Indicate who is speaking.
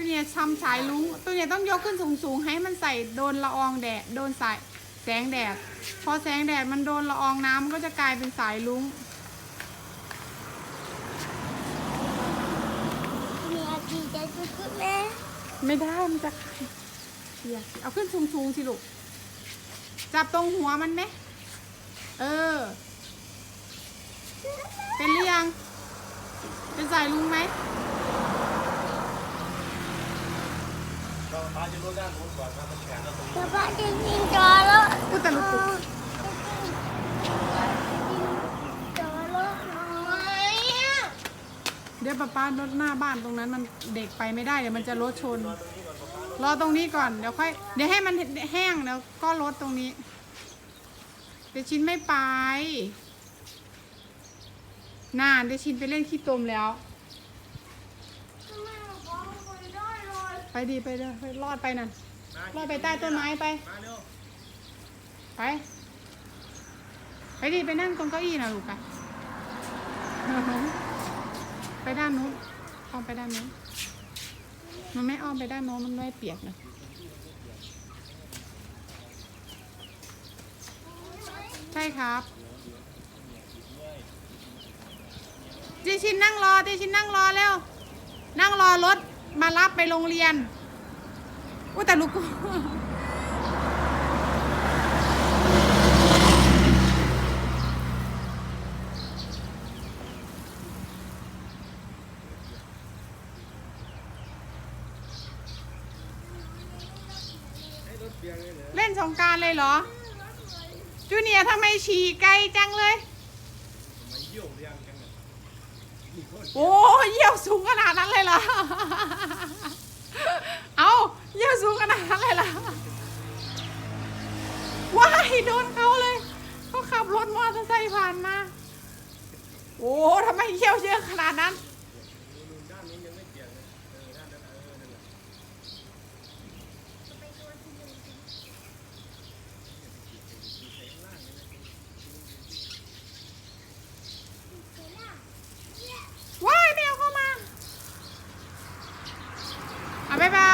Speaker 1: ตัวเนี้ยทำสายลุงตัวเนี้ยต้องยกขึ้นสูงๆ ให้มันใส่โดนละอองแดดโดนสายแสงแดด พอแสงแดดมันโดนละอองน้ำมันก็จะกลายเป็นสายลุง
Speaker 2: มีอากีจะขึ้นแม่
Speaker 1: ไม่ได้มันจะเสียเอาขึ้นสูงๆสิลูกจับตรงหัวมันไหมเออ เป็นหรือยังเป็นสายลุงไหม
Speaker 3: เราจะรู้ด้านนู้นก่อนนะมันแข็งแล้วตรงนี้
Speaker 2: แต่ว่าจริงจอแล้ว
Speaker 1: อุยแต่ลูก
Speaker 2: จอแล้วน้อยอะ
Speaker 1: เดี๋ยวป้าป้ารถหน้าบ้านตรงนั้นมันเด็กไปไม่ได้เดี๋ยวมันจะรถชน รอตรงนี้ก่อนเดี๋ยวค่อยเดี๋ยวให้มันแห้งแล้วก็รถตรงนี้ เดี๋ยวชินไม่ไปน่าเดี๋ยวชินไปเล่นขี้ตมแล้ว
Speaker 2: ทำไมบอกว่าไม่ได้เลย
Speaker 1: ไปดีไปเลยไปรอดไปนั่นรอดไปใต้ต้นไม้ไป
Speaker 3: มาเร็ว
Speaker 1: ไป ไปดีไปนั่งตรงเก้าอี้นะลูกไปไปด้านนู้นอ้อมไปด้านนู้นมันไม่อ้อมไปด้านโน้นมันไม่เปียกนะใช่ครับจีชินนั่งรอจีชินนั่งรอแล้วนั่งรอรถ มารับไปโรงเรียน อุ้ยแต่ลูก
Speaker 3: เล่
Speaker 1: นสงการเลยเหรอ จูเนียทำไมฉี่ไกลจังเลย
Speaker 3: ทำไมเยี่ยวเรียง
Speaker 1: โอ้เยี่ยวสูงขนาดนั้นเลยเหรอเอาเยี่ยวสูงขนาดนั้นเลยเหรอว้ายโดนเขาเลยเขาขับรถมอเตอร์ไซค์ผ่านมา โอ้ทำไมเยี่ยวเยอะขนาดนั้น 好拜拜。